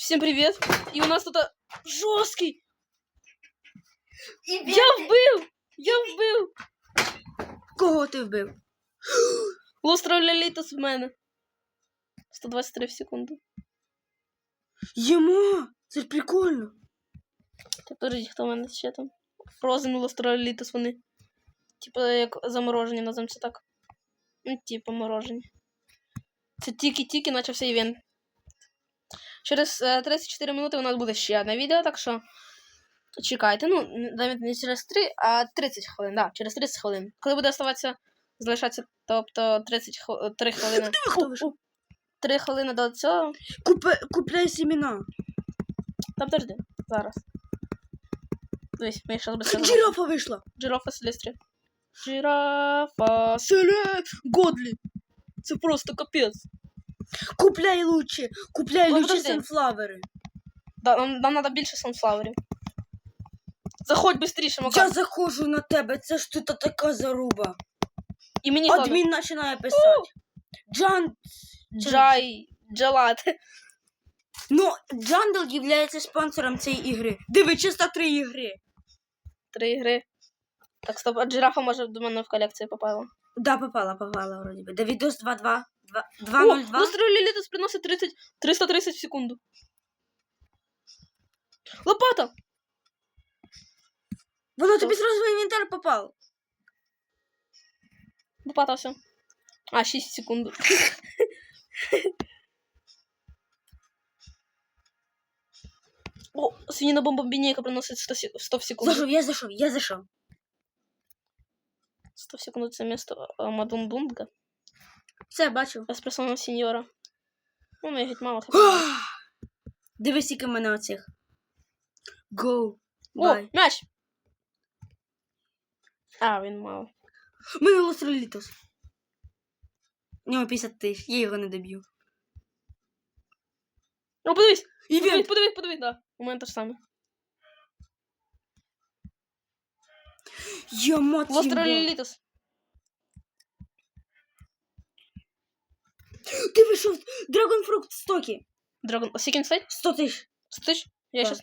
Всем привет! И у нас тут а, жорсткий! І Я вбив! Я вбив! Кого ти вбив? Лостролялітос в мене. 123 в секунду. Йому! Це ж прикольно. Так, подожди, хто в мене ще там? Фрозен лостролялітос вони. Типа як заморожені, називаємо це так. Ну, типа морожені. Це тільки-тільки почався івент. Через е, 34 минути у нас буде ще одне відео, так що чекайте. Ну, навіть не через 3, а 30 хвилин. Да, через 30 хвилин. Коли буде оставатися, залишатися, тобто 30 хв... 3 хвилини. виходиш? 3 хвилини до цього. Купи, купляй семена. Та подожди, зараз. Дивись, ми зараз без Жирафа вийшла. Жирафа Селестрі. Жирафа Селе... Годлі. Це просто капець. Купляй лучше. Купляй Ну, лучше подожди. санфлавери. Да, нам, нам треба більше санфлаверів. Заходь швидше, Макар. Я заходжу на тебе, це ж тут така заруба. І мені теж. Адмін починає писати. Джан. Джай... Джалат. Ну, Джандал є спонсором цієї ігри. Диви, чисто три ігри. Три ігри. Так, стоп, а жирафа може до мене в колекцію попала. Да, попала, попала, вроді би. Давідос 2-2. 2- О, 2-0-2. Лілітус приносить 30, 330 в секунду. Лопата! Воно тобі зразу в інвентар попало. Лопата все. А, 6 секунд. О, свинина бомбомбінейка приносить 100, сек- 100 в секунду. Зайшов, я зайшов, я зайшов. 100 в секунду це місто а, Мадунбунга. Все, бачив. Еспресоного сеньора. Ну, мене геть мало. Дивись, скільки в мене оцих. Go. О, Bye. м'яч! А, він мало. У мене лостролітос. У нього 50 тисяч, я його не доб'ю. О, подивись! Подивись, Івент! подивись, подивись, да. У мене те ж саме. Я мать Лостролітус. Ти вийшов Драгонфрукт в стокі. Драгон. Скільки він стоїть? 100 тисяч. 100 тисяч? Я Да. щас...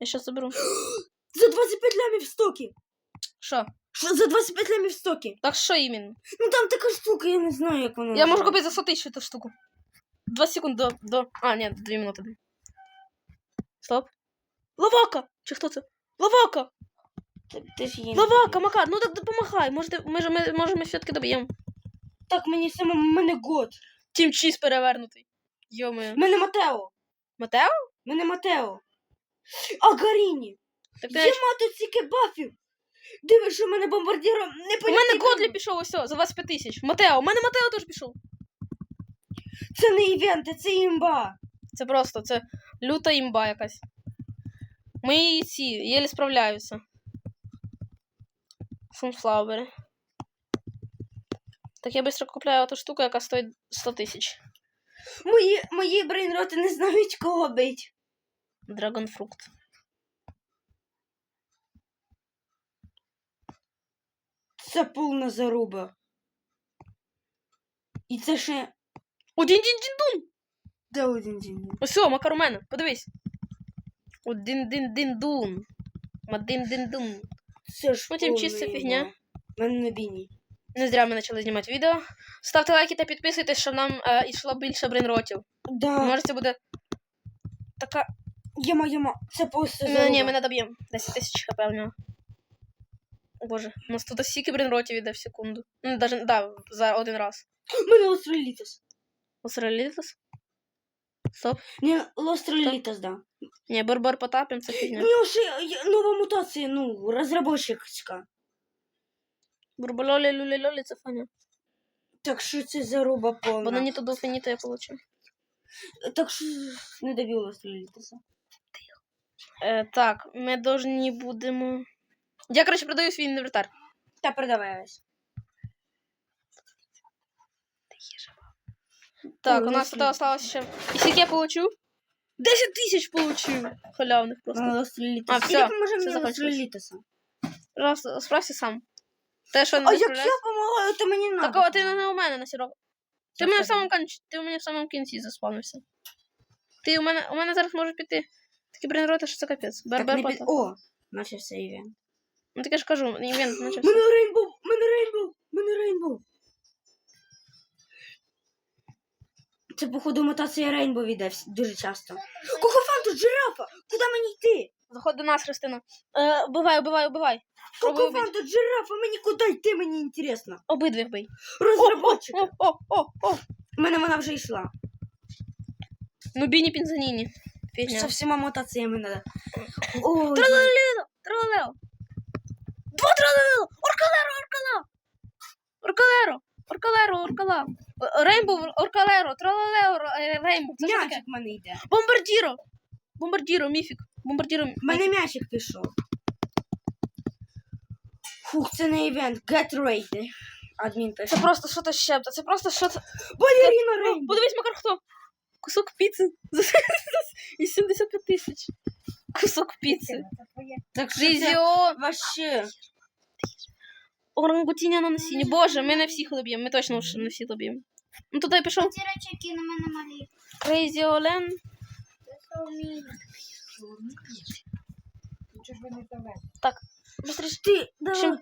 Я щас заберу. За 25 лямів в стокі. Що? Що за 25 лямів в стокі? Так що іменно? Ну там така штука, я не знаю, як вона. Я можу називається. купити за 100 тисяч эту штуку. 2 секунди до, до... А, ні, 2 минути. Стоп. Лавака! Чи хто це? Лавака! Ти, ти ж її не Лавака. Макар, ну так допомагай. Може, ти- ми, ж- ми, може ми все-таки доб'ємо. Так, мені самому мене год. Тім Чіз перевернутий. Йоми. Мене Матео. Матео? Мене Матео. А Гаріні. Так Я ти... мати стільки бафів. Дивиш, що в мене бомбардіром не У мене Годлі пішов ось за 25 тисяч. Матео, у мене Матео теж пішов. Це не івенти, це імба. Це просто, це люта імба якась. Мої ці єлі справляються. Сунфлауери. Так я швидко купляю ту штуку, яка стоїть 100 тисяч. Мої, мої брейнроти не знають, кого бить. Драгонфрукт. Це повна заруба. І це ще. Один дін дін дун! Де один день? Ось о, Макар у мене, подивись. Один дин дин дун. Один дин дун. Це ж. Потім чиста фігня. В Мене на біні. Не зря ми почали знімати відео. Ставте лайки та підписуйтесь, щоб нам е, йшло більше брейнротів. Да. Може це буде така Яма, яма. Це просто Ну, ні, ми не доб'ємо. 10 тисяч хп в нього. О боже, у нас тут стільки брейнротів іде в секунду. Ну, даже, да, за один раз. У мене лостролітос. Лосрелітус? Стоп. Ні, лостролітос, да. Ні, Барбар Потапін, це У фігня. нього ще є нова мутація, ну, розробочицька. Бурбалолі люлі це фаня. Так що це заруба повна. Бо на ніто до фініто я получу. Так що не добив лостролітоса. Е, так, ми должні будемо. Я, коротше, продаю свій інвентар. Та продавай ось. Так, у нас тут осталось ще. І скільки я получу? 10 тисяч получив. Халявних просто. А, все мені закончилось. Раз, справся сам. Те, що А не як я допомагаю, то мені надо. Так, о, ти не у мене на сірок. Ти мене в самому кінці, ти у мене в самому кінці заспавнився. Ти у мене, у мене зараз можуть піти такі брейнроти, що це капець. Бер, Так бер, не під... О, начався івент. Ну так я ж кажу, івент почався. Мене рейнбоу! Мене рейнбоу! Мене рейнбоу! Це, походу, мутація рейнбоу іде дуже часто. Кокофан, тут жирафа! Куди мені йти? Заходь до нас, Христина. Е, убивай, убивай, убивай. Кокофан, убити. жирафа! Мені куди йти, мені інтересно. Обидвих бий. Розработчик. О, о, о, о. У мене вона вже йшла. Ну біні пінзаніні. Фігня. Со всіма мутаціями надо. Тралаліло, тралалело. Два тралалело. Оркалеро, оркала. Оркалеро, оркалеро, оркала. Рейнбоу, оркалеро, тралалеро, е, рейнбоу. Це що таке? м'ячик в мене йде. Бомбардіро. Бомбардіро, міфік. Бомбардіро. В мене м'ячик пішов. Фух, це не івент. Get ready. Адмін пише. Це просто що то щепта. Це просто що то. Балеріна О, Рейнбоу. Подивись, Макар, хто? Кусок піци. За і 75 тисяч. Кусок піци. Так що це Візіо. вообще. Орангутіня на насінні. Боже, ми не всіх доб'ємо. Ми точно вже не всіх доб'ємо. Ну туди пішов. Ці речі, які на мене малі. Crazy Олен. Быстріше. Ти, Шим...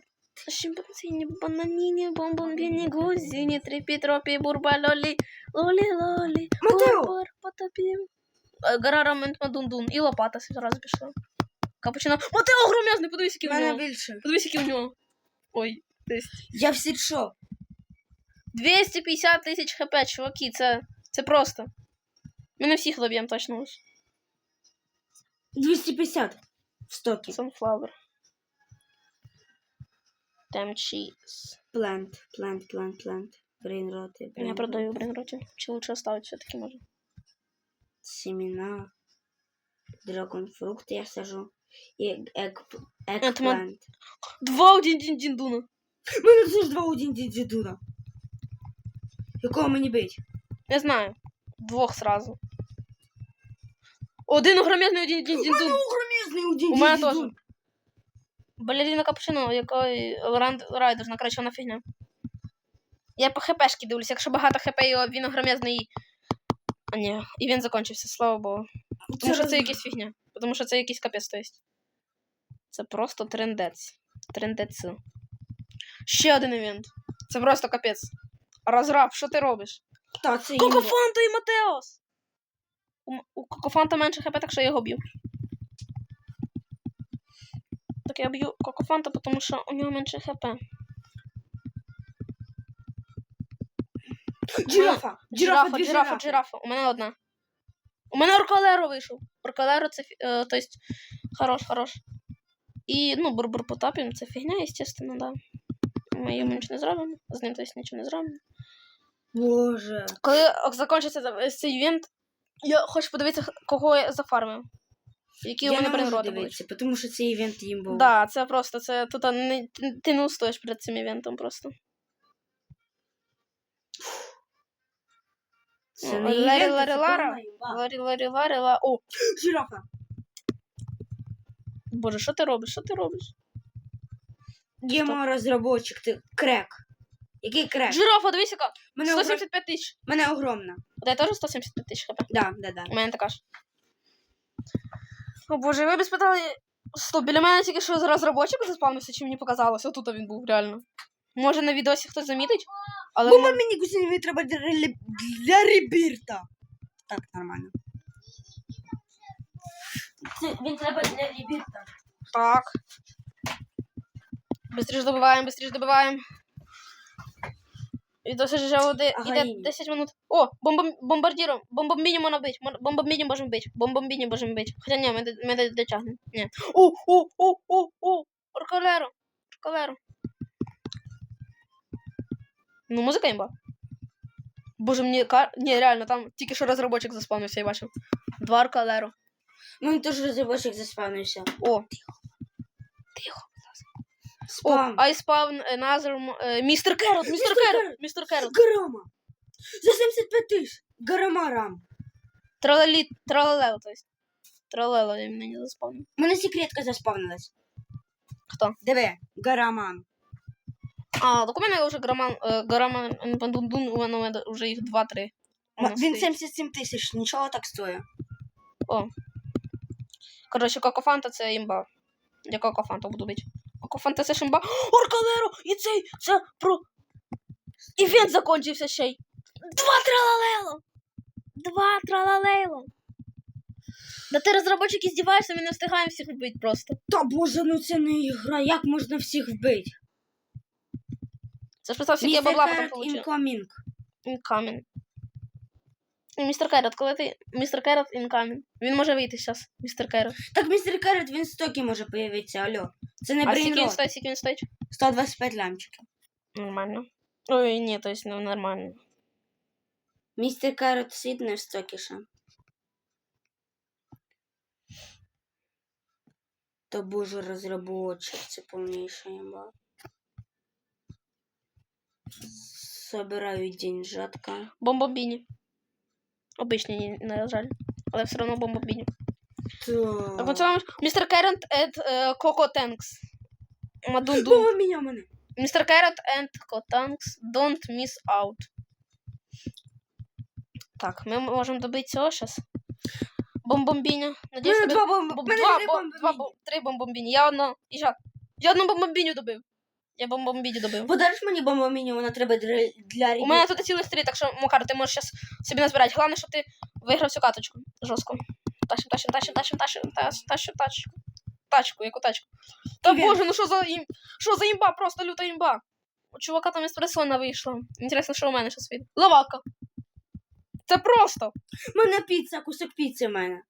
Шимпанзині, бананіні, бомбомбіні, гузіні, тріпі, тропі, бурба, лолі, лолі, лолі, Матео! бурбар, потопім. Е, Гарара, мент, мадундун. І лопата зразу пішла. Капучино. Матео громязний, подивись, У який у мене нього. більше. Подивись, який у нього. Ой, десь. Я всі що? 250 тисяч хп, чуваки, це, це просто. Ми не всіх доб'ємо точно лише. 250 в стокі. Sunflower. Там cheese. Plant, plant, plant, plant. Брейнроти. Я продаю брейнроті. Чи лучше оставить все-таки може? Семена. Драгонфрукт я сажу. І ек, Атман. Два один дін діндуна. У мене це ж два один дідуна. Якого мені бить? Не знаю. Двох сразу. Один огромезний один дін діндун. Огромезний один У мене теж. Балерина капучино, якої Ранд Райдер, накрачена фігня. Я по хпшки дивлюся, якщо багато хп, і він огромезний. А ні, і він закінчився, слава Богу. Тому що це якась фігня. Тому що це якийсь капець, то есть. Це просто трендець. Трендець. Ще один івент. Це просто капець. Розраб, що ти робиш? Та, це імба. Кокофанто і Матеос! У, у Кокофанта менше хп, так що я його б'ю. Так я б'ю Кокофанта, тому що у нього менше хп. Джирафа. Жирафа, дві жирафа, жирафи. У мене одна. У мене Оркалеро вийшов. Оркалеро це, фі- е, то есть, хорош, хорош. І, ну, бурбур потапім, це фігня, естественно, да. Ми йому нічого не зробимо. З ним, то есть, нічого не зробимо. Боже. Коли закінчиться цей івент, я хочу подивитися, кого я зафармив. Які у Я мене не можу брейнроти будуть. тому що це івент їм був. Да, це просто, це тут не, ти не устоїш перед цим івентом просто. Це не Ларі Ларі Лара. Ларі, ларі, ларі, ла. О, Жирафа. боже, що ти робиш? Що ти робиш? Гемо розробочик, ти крек. Який крек? Жирафа, дивись, яка. Мене, огр... 175 тисяч. Мене огромна. У тебе теж 175 тисяч хп? Да, да, да. У мене така ж. О боже, ви б спитали. Стоп, біля мене тільки що розробочик заспавнився, чи мені показалося. Отут він був, реально. Може на відосі хтось замітить, але. Бо мені кусінь треба для, для ребірта. Так, нормально. Це, він треба для ребірта. Так. Быстріше добиваємо, быстріше добиваємо. Досить вже води іде 10 минут. О, бомбом, бомбардіром. Бомбомбіні можна. Мон- Бомбомбіні можемо бити. Бомбомбіні можемо бити. Хоча ні, ми, ми д- дотягнемо. Ні. О, о, о, о, о. Оркалеро. Оркалеро. Ну, музика імба. Боже, мені кар... Ні, реально, там тільки що розробочик заспавнився, я бачив. Два Оркалеро. Ну, він теж розробочик заспавнився. О. Тихо. О, Спам. I spawn another м- е, містер Керот, містер Містер Керот, Керот. містер Керот. Гарама. За 75 тисяч. Гарама рам. Тралалі, тралалело, то есть. Тралело я мене не заспавнив. У мене секретка заспавнилась. Хто? Диви, Гараман. А, так у мене вже граман, е, граман, бандундун, у мене вже їх два-три. М- Він 77 тисяч, нічого так стоїть. О. Коротше, Кокофанта це імба. Я Кокофанта буду бити. Ж імба. Оркалеро! І цей це про. Івент закончився ще й. Два тралалело! Два тралалело! Да ти розробочики здіваєшся, ми не встигаємо всіх вбити просто. Та боже, ну це не ігра. Як можна всіх вбити? Це ж представ, скільки я бабла потім получив. incoming. Incoming. І Містер Керрот, коли ти. Містер Керрот incoming. Він може вийти зараз, містер Керрот. Так містер Керрот, він стоки може появитися, алло. Це не А скільки він брейнрот. стоїть, скільки він стоїть? 125 лямчиків. Нормально. Ой, ні, то есть, ну, нормально. Містер Керрот сідне в стокі ще. Та боже, розробочик, це повніша імба. Собираю деньжатка. Бомбобіні. Обичні, ні, на жаль. Але все одно бомбобіні. Так, Так. оце містер Керрот and Коко Тенкс. Мадунду. О, мене, мене. Містер Керрот and Коко Тенкс. Don't miss out. Так, ми можемо добити цього зараз. Бомбомбіня. Надіюсь, Мене тобі... два бомби. Бом- мене Два, три бом- бомби. два, бом- три бомбомбіні. Я. Іжак. Я одну бомбомбіню добив. Я бомбомбіню добив. Подариш мені бомбу міні, вона треба для, для У мене тут цілих три, так що, Макар, ти можеш зараз собі назбирати. Головне, щоб ти виграв цю каточку. Жорстко. Тащим, тащим, тащим, тащим, тащим, тащим, тащим, тачку. Тачку, яку тачку. Та боже, ну що за ім... Що за імба? Просто люта імба. У чувака там еспресона вийшла. Інтересно, що у мене зараз вийде. Лавака. Це просто. У мене піца, кусок піци в мене.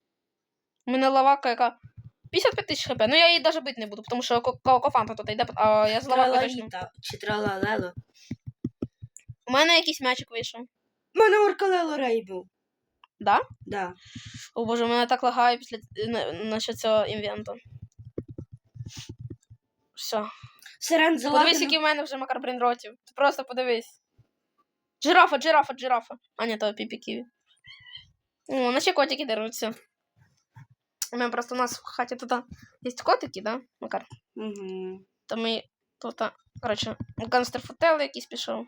У мене лавака, яка 55 тисяч хп. Ну я її навіть бити не буду, тому що ко- ко- кофанта тут йде, а я з точно. Чи тралалело. У мене якийсь м'ячик вийшов. У мене оркалело рей був. Да? Да. О боже, мене так лагає після на, насчет цього інвенту. Все. Сирен Подивись, який в мене вже макар брейнротів. Ти просто подивись. Жирафа, жирафа, жирафа. А ні, то піпі ківі. О, наші котики деруться. У мене просто у нас в хаті тут є котики, да, Макар? Угу. То ми тут, коротше, гангстер фотел якийсь пішов.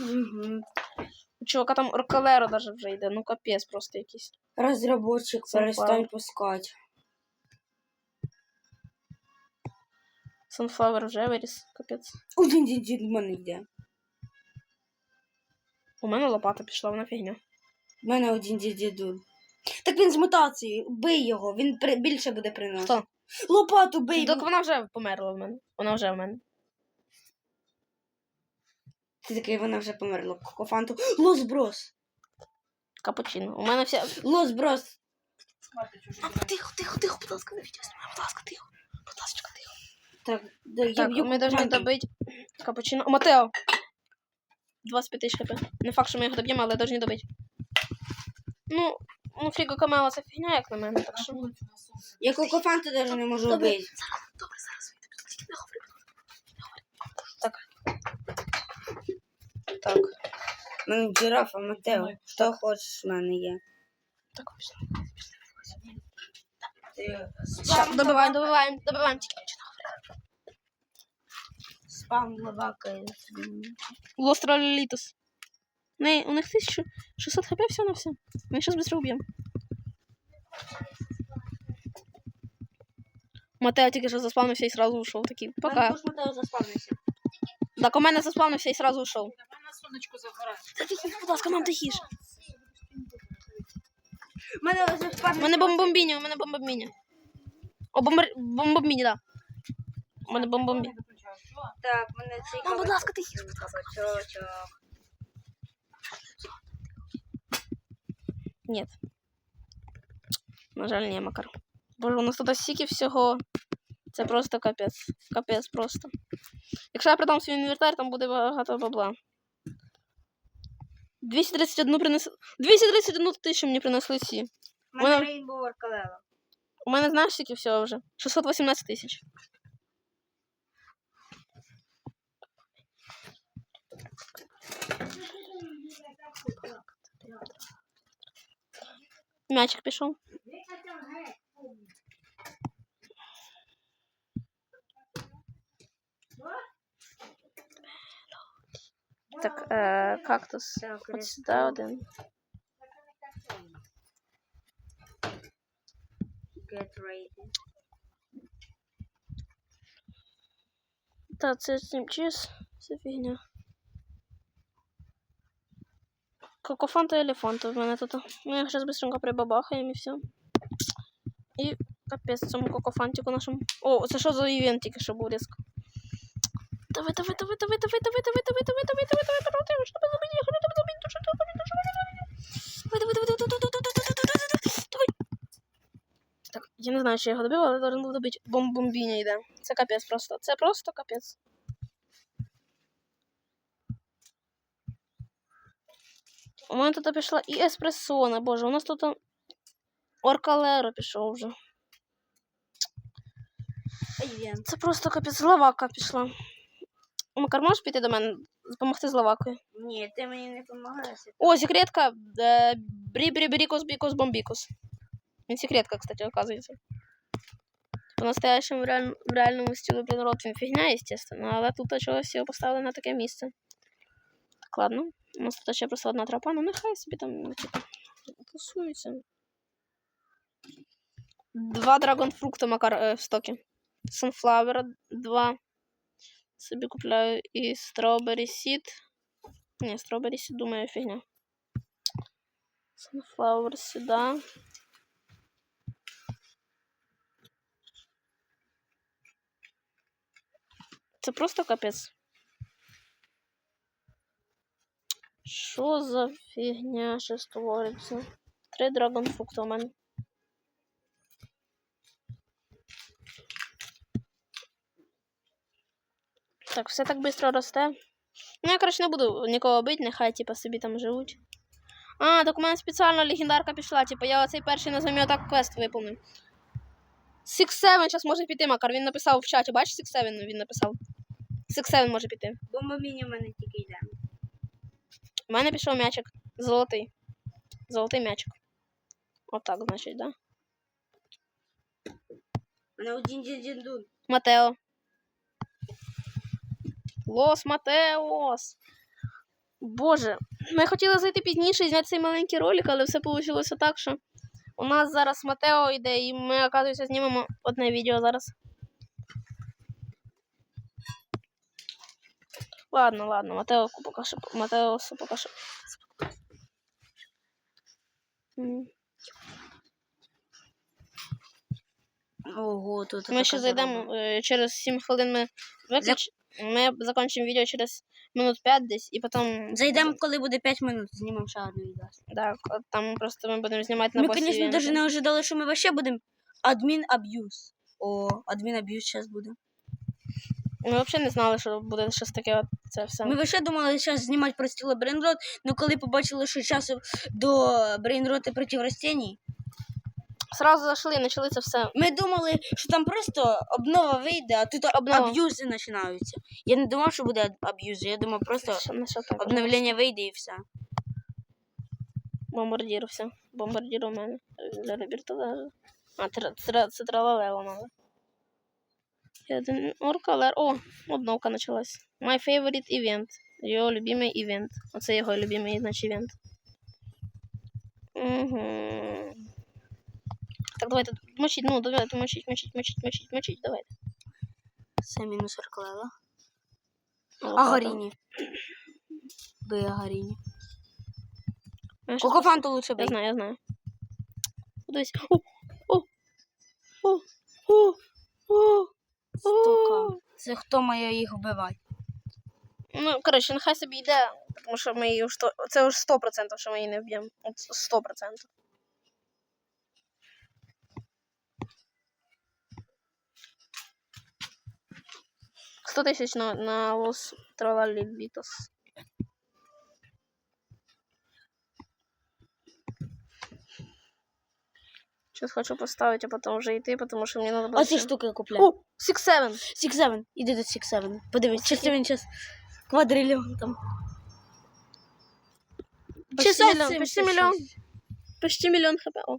Угу. У чувака там Оркалеро даже вже йде, ну капець просто якийсь. Розробочик, перестань пускати. Sunflower вже виріс, капець. Один дід дід в мене йде. У мене лопата пішла, вона фігня. У мене один дід діду. Так він з мутацією. Бий його, він при... більше буде приносити. Хто? Лопату бий. Так вона вже померла в мене. Вона вже в мене. Ти такий, вона вже померла. Кофанту. Лос брос. Капучино. У мене вся. Лос брос. Мама, тихо, тихо, тихо, будь ласка, не відео знімай, будь ласка, тихо. Будь ласка, тихо. Так, да, я Так, б'ю ми повинні добити капучино. О, Матео. 25 тисяч хп. Не факт, що ми його доб'ємо, але повинні добити. Ну, ну Фріго Камела це фігня, як на мене, так що. Я кофанту навіть не можу Добре. вбити. Добре, зараз вийде. Будь ласка, не говори. Так. Так. У мене жирафа, Матео. Що хочеш в мене є. Так, пішли. Добиваємо, добиваємо, добиваємо. Тільки нічого не говори. спам лавакає. Лостролітус. Не, у них 1600 хп все на все. Мы сейчас быстро убьем. Матео тільки що заспавнився і сразу ушел. Такий, пока. Матео заспавнився. Так, у мене заспавнився і сразу ушел. Давай на сонечку. Та будь ласка, мам, тихіше. У мене заспавнився. мене бомбомбіня, у мене бомбомбіня. О, бомбар... бомбомбіня, да. У мене бомбомбіня. Так, мене цей Мам, будь ласка, тихіше. кабачочок. Нет. На жаль, ні, Макар. Боже, у нас тут стільки всього. Це просто капець. Капець просто. Якщо я продам свій інвертар, там буде багато бабла. 231 принесли. 231 тисячу мені принесли ці. У мене Рейнбоу Аркалела. У мене знаєш скільки всього вже? 618 тисяч. Мячик пішов. Так, е, кактус. Так, От сюди один. Та, це чимчис. Це фігня. Кокофан та елефант у мене тут. Ми їх зараз быстренько прибабахаємо і все. І капець цьому кокофантику нашому. О, це що за івент тільки що був різко. Давай, давай, давай, давай, давай, давай, давай, давай, давай, давай, давай, давай, давай, давай, щоб не мені, дуже добре, дуже добре. Давай, давай, давай, давай, давай, давай. Так, я не знаю, чи я його добив, але должен був добити. Бомбомбіня йде. Це капець просто. Це просто капець. У мене тут пішла і еспресона, боже, у нас тут Оркалеро пішов вже. Це просто капець лавака пішла. Макар, можеш піти до мене, допомогти з лавакою? Ні, ти мені не допомагаєш. О, секретка. Е, Брі брі брікус бікус бомбікус. Він секретка, кстати, оказується. По настоящему в, реаль... в реальному стилі блін, рот він фігня, естественно, але тут чогось його поставили на таке місце. Так, ладно. У нас тут ще просто одна тропа, ну нехай собі там ну, типу, тусуються. Два драгонфрукта Макар е, в стокі. Sunflower два. Собі купляю і Strawberry Seed. Ні, Strawberry Seed, думаю, фігня. Sunflower сюди. Це просто капець. Що за фігня ще створиться? Три драгонфрукта у. Так, все так швидко росте. Ну, я, коротше, не буду нікого бити, нехай типа собі там живуть. А, так у мене спеціально легендарка пішла. Типа я оцей перший назові отак квест виповнив. Six Seven зараз може піти, Макар. Він написав в чаті. Бачиш, Six Seven він написав. Six Seven може піти. Бомба міні в мене тільки йде. У мене пішов м'ячик. Золотий. Золотий м'ячик. Отак, значить, да? Мене один дін дін. Матео. Лос Матеос. Боже, ми хотіли зайти пізніше і зняти цей маленький ролик, але все вийшло так, що у нас зараз Матео йде, і ми, оказується, знімемо одне відео зараз. Ладно, ладно, Матео поки що. Матеосу поки що. Ого, тут Ми ще зайдемо е, через 7 хвилин. Ми виключ... Ми закінчимо відео через минут 5 десь, і потім. Зайдемо, коли буде 5 минут, знімемо ще одне відео. Так, от там просто ми будемо знімати на Ми, звісно, навіть не ожидали, що ми вообще будемо адмін аб'юз. О, адмін аб'юз зараз буде. Ми взагалі не знали, що буде щось таке от це все. Ми вообще думали зараз знімати про стіло Брейнрот, але коли побачили, що часу до Брейнроти проти растінь, Сразу зайшли почали це все. ми думали, що там просто обнова вийде, а тут Обнова. аб'юзи починаються. Я не думав, що буде аб'юз, я думав просто Що, на що обновлення вийде і все. Бомбардір все. Бомбардір у мене. Для Роберта даже. А, тра, тра, це тралалео надо. Один орка, О, обновка почалась. My favorite event. Його любимий івент. Оце його любимий, значить, івент. Угу. Так, давайте мочить, ну, давайте мочить, мочить, мочить, мочить, мочить, давайте. Це мінус Арклела. Ну, А Гаріні. Бий Гаріні. Я щас Кокофанту лучше Я знаю, я знаю. Подивись. О, о, о, о, о, Стока. Це хто має їх вбивати? Ну, коротше, нехай собі йде, тому що ми її вже... Це вже 100%, що ми її не вб'ємо. От 100%. Сто тисяч на, на лос тролалібітос. Сейчас хочу поставить, а потом уже идти, потому что мне надо было... Оці всё- штуки купляю. О, Six Seven. Six Seven. Іди до Six Seven. Подивись, чи це він зараз квадрильйон там. Почти Часа миллион, 76. почти миллион. Почти мільйон хп. О.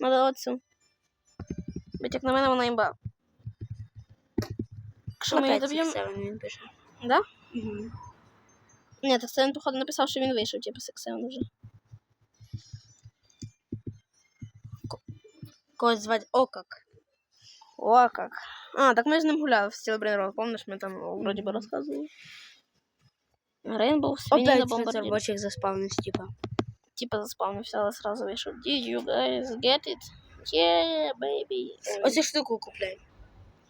Надо оцю. Бить, як на мене вона імба. Якщо ми її Опять доб'ємо. Six Seven він пише. Да? Угу. Ні, так це він, походу, написав, що він вийшов, типу, Six Seven вже. Когось звати Окак. О, как. А, так ми з ним гуляли в Steel Brain Roll, помниш, ми там вроді би розказували. Рейнбоу, свинина, Опять бомбардір. розробочих типа. Типа заспавнився, але сразу вийшов. Did you guys get it? Yeah, baby. Оцю штуку купляй.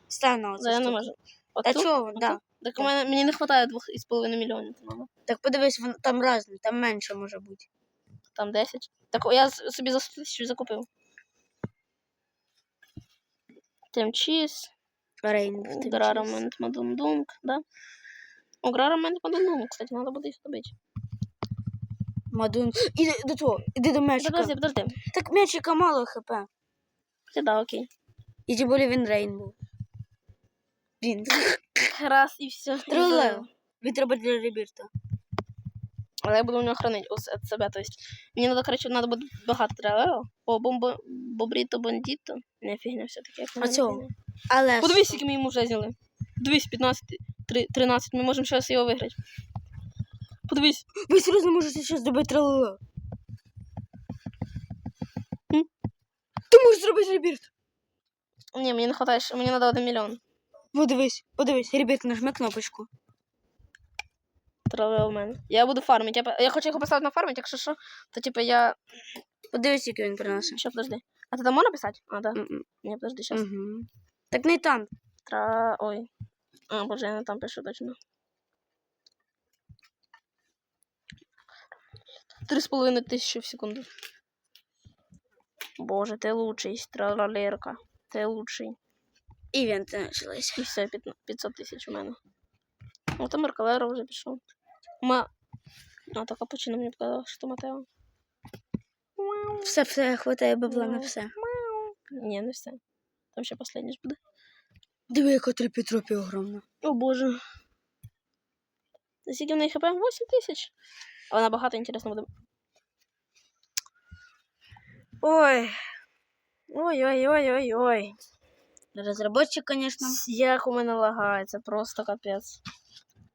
Стань на оцю да, я не штуку. можу. Та Оту? чого, да. Так у мене, мені не вистачає двох із половиною мільйонів. Мама. Так подивись, вон- там разні, там менше може бути. Там 10. Так я с- собі за 100 тисяч закупив. Тем чіз, Рейнбов. Грарамент Мадундунг, да? О, Грарамент Мадундунг, кстати, надо буде їх добити. Мадун. Іди до того, іди до м'ячика. Подожди, подожди. Так м'ячика мало хп. Ти да, окей. І тим більше він Рейнбов. Він. Раз і все. Тролео. Він треба для ребірта. Але я буду у нього хранити ось себе. То есть, мені надо, короче, надо буде багато тревело. О, бомбо, бобріто, бандіто. Не фігня все-таки. А цього? Але Подивись, скільки ми йому вже зняли. Дивись, 15, три- 13. Ми можемо зараз його виграти. Подивись. ви серйозно можете зараз добити тролео? М? Ти можеш зробити ребірт. Ні, мені не вистачає, ще- мені треба 1 мільйон. Подивись, подивись, ребірт, нажми кнопочку. У мене. Я буду фармити. Я, я хочу його поставити на фармить, якщо що, то типу я. Подивись, який він приносить. Ще подожди. А ти там можна писати? А, да. Мгм. Ні, подожди, зараз. Мгм. Так не там. Тра... Ой. А, боже, я не там пишу точно. Три з половиною тисячі в секунду. Боже, ти лучший, тралалерка. Ти лучший. Івенти почалися. І все, 500 тисяч у мене. Ну, там Меркалера вже пішов. Ма... А, то капучино мені показав, що Матео. Все, все, хватає бабла на все. Ні, не все. Там ще останнє ж буде. Диви, яка три Петропі огромна. О боже. Скільки в неї хп? 8 тисяч. А вона багато інтересно буде. Ой. Ой-ой-ой-ой-ой. Розробочик, звісно. Як у мене лагає, це просто капець.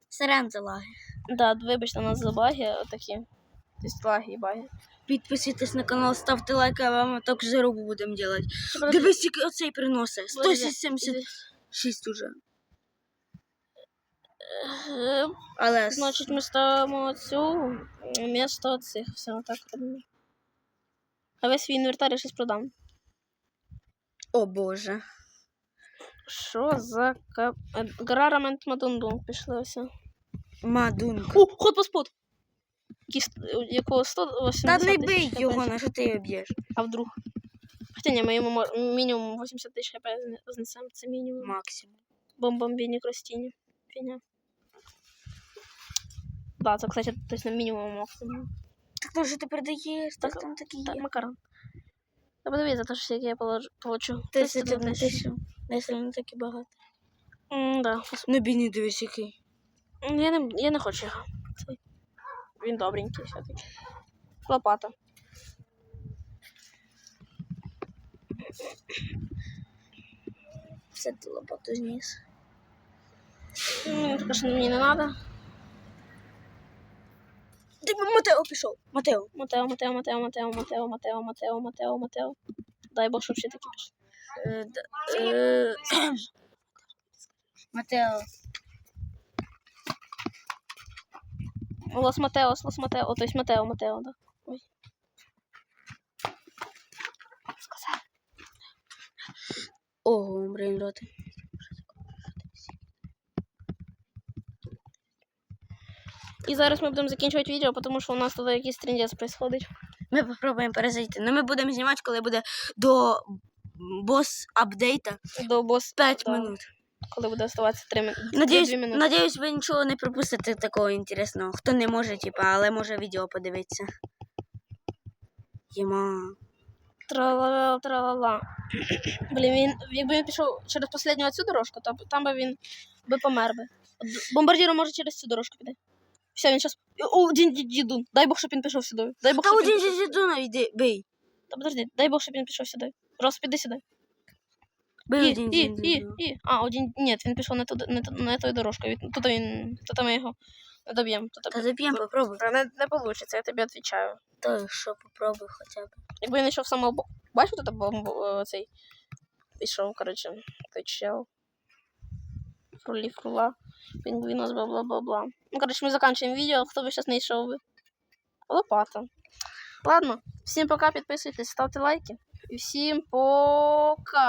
Сирен залаги. Да, вибачте, у нас за баги отакі. Тобто лаги і баги. Підписуйтесь на канал, ставте лайк, а вам так зарубу будемо робити. Дивись, який оцей приносить. 176 уже. Але Значить, ми ставимо цю місто цих. Все, так. А весь свій інвентар я щось продам. О боже. Що за кап... Грарамент Мадундун пішли ось. Мадунг. О, ход по спот. Якого 180 Та не бий його, на що ти його б'єш? А вдруг? Хоча ні, ми йому мінімум 80 тисяч хп зне- знесемо, це мінімум. Максимум. Бомбомбіні кростіні. Фіня. Да, це, кстати, точно мінімум максимум. Так то що ти продаєш? Так Так, там такі Так, є. макарон. Та подивись, за те, що я положу, получу. 31 31 тисячу. Не сильно таки багато. М, Да. Ну бідний дивись який. Я не, я не хочу його. Він добренький все-таки. Лопата. Все ти лопату зніс. Така що мені не треба. Матео пішов. Матео. Матео, Матео, Матео, Матео, Матео, Матео, Матео, Матео, Матео. Дай Бог, щоб всі такі пішли. Е, е, Матео. Лос Матеос, Лос Матео, то есть Матео, Матео, да. Ой. Сказав. Ого, блин, роти. І зараз ми будемо закінчувати відео, тому що у нас тут якийсь трендець происходить. Ми попробуємо перезайти. Ну ми будемо знімати, коли буде до бос апдейта До бос 5 да, минут. Коли буде оставатися 3 минути. Надіюсь, 2 надіюсь, ви нічого не пропустите такого інтересного. Хто не може, типа, але може відео подивитися. Єма. Тралала, тралала. Блін, він, якби він пішов через останню цю дорожку, то там би він би помер би. Д- Бомбардір може через цю дорожку піти. Все, він зараз. О, дін, дідун. Дай Бог, щоб він пішов сюди. Дай Бог, Та щоб він один же йди, бий. Та подожди, дай Бог, щоб він пішов сюди. Рос, піди сюди. Бив і, і, і. А, один. Нет, він пішов на ту, не, ту- не тою дорожкою. Тут він. Тут ми його не доб'ємо. Тут Та заб'ємо, попробуй. Та не, не вийде, я тобі відповідаю. Та що, попробуй хоча б. Якби я не йшов самого боку. Бачив тут бомбу цей. Пішов, коротше, той чел. Фрулі, фрула, пінгвінос, бла-бла-бла-бла. Ну, коротше, ми закінчуємо відео, хто би зараз не йшов би. Лопата. Ладно, всім пока, підписуйтесь, ставте лайки. Всім пока!